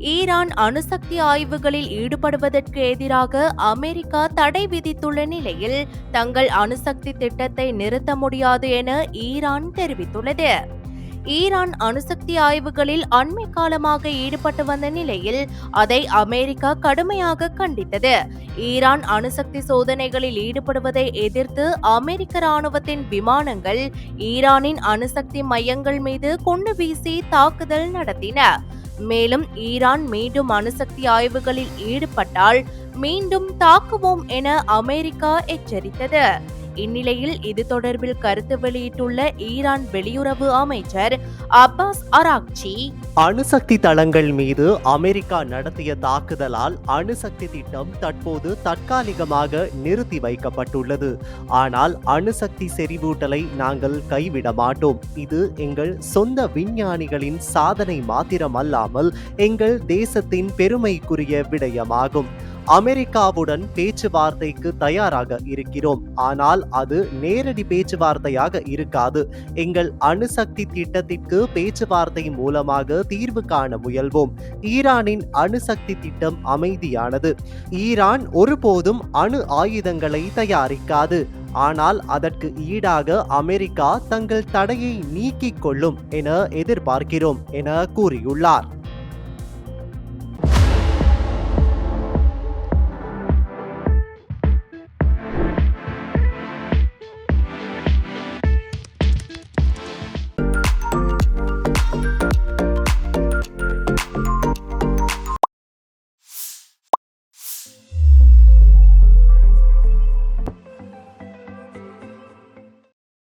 Iran அணுசக்தி ஆய்வுகளில் ஈடுபடுவதற்கு எதிராக அமெரிக்கா தடை விதித்துள்ள நிலையில் தங்கள் அணுசக்தி திட்டத்தை நிறுத்த முடியாது என ஈரான் தெரிவித்துள்ளது. ஈரான் அணுசக்தி ஆய்வுகளில் அண்மை காலமாக ஈடுபட்டு வந்த நிலையில் அதை அமெரிக்கா கடுமையாக கண்டித்தது. ஈரான் அணுசக்தி சோதனைகளில் ஈடுபடுவதை எதிர்த்து அமெரிக்க ராணுவத்தின் விமானங்கள் ஈரானின் அணுசக்தி மையங்கள் மீது குண்டு வீசி தாக்குதல் நடத்தின. மேலும் ஈரான் மீண்டும் அணுசக்தி ஆய்வுகளில் ஈடுபட்டால் மீண்டும் தாக்குவோம் என அமெரிக்கா எச்சரித்தது. இந்நிலையில் இது தொடர்பில் கருத்து வெளியிட்டுள்ள ஈரான் வெளியுறவு அமைச்சர் அப்பாஸ் அராக்சி அணுசக்தி தளங்கள் மீது அமெரிக்கா நடத்திய தாக்குதலால் அணுசக்தி திட்டம் தற்போது தற்காலிகமாக நிறுத்தி வைக்கப்பட்டுள்ளது. ஆனால் அணுசக்தி செறிவூட்டலை நாங்கள் கைவிட மாட்டோம். இது எங்கள் சொந்த விஞ்ஞானிகளின் சாதனை மாத்திரமல்லாமல் எங்கள் தேசத்தின் பெருமைக்குரிய விடயமாகும். அமெரிக்காவுடன் பேச்சுவார்த்தைக்கு தயாராக இருக்கிறோம். ஆனால் அது நேரடி பேச்சுவார்த்தையாக இருக்காது. எங்கள் அணுசக்தி திட்டத்திற்கு பேச்சுவார்த்தை மூலமாக தீர்வு காண முயல்வோம். ஈரானின் அணுசக்தி திட்டம் அமைதியானது. ஈரான் ஒருபோதும் அணு ஆயுதங்களை தயாரிக்காது. ஆனால் அதற்கு ஈடாக அமெரிக்கா தங்கள் தடையை நீக்கிக் கொள்ளும் என எதிர்பார்க்கிறோம் என கூறியுள்ளார்.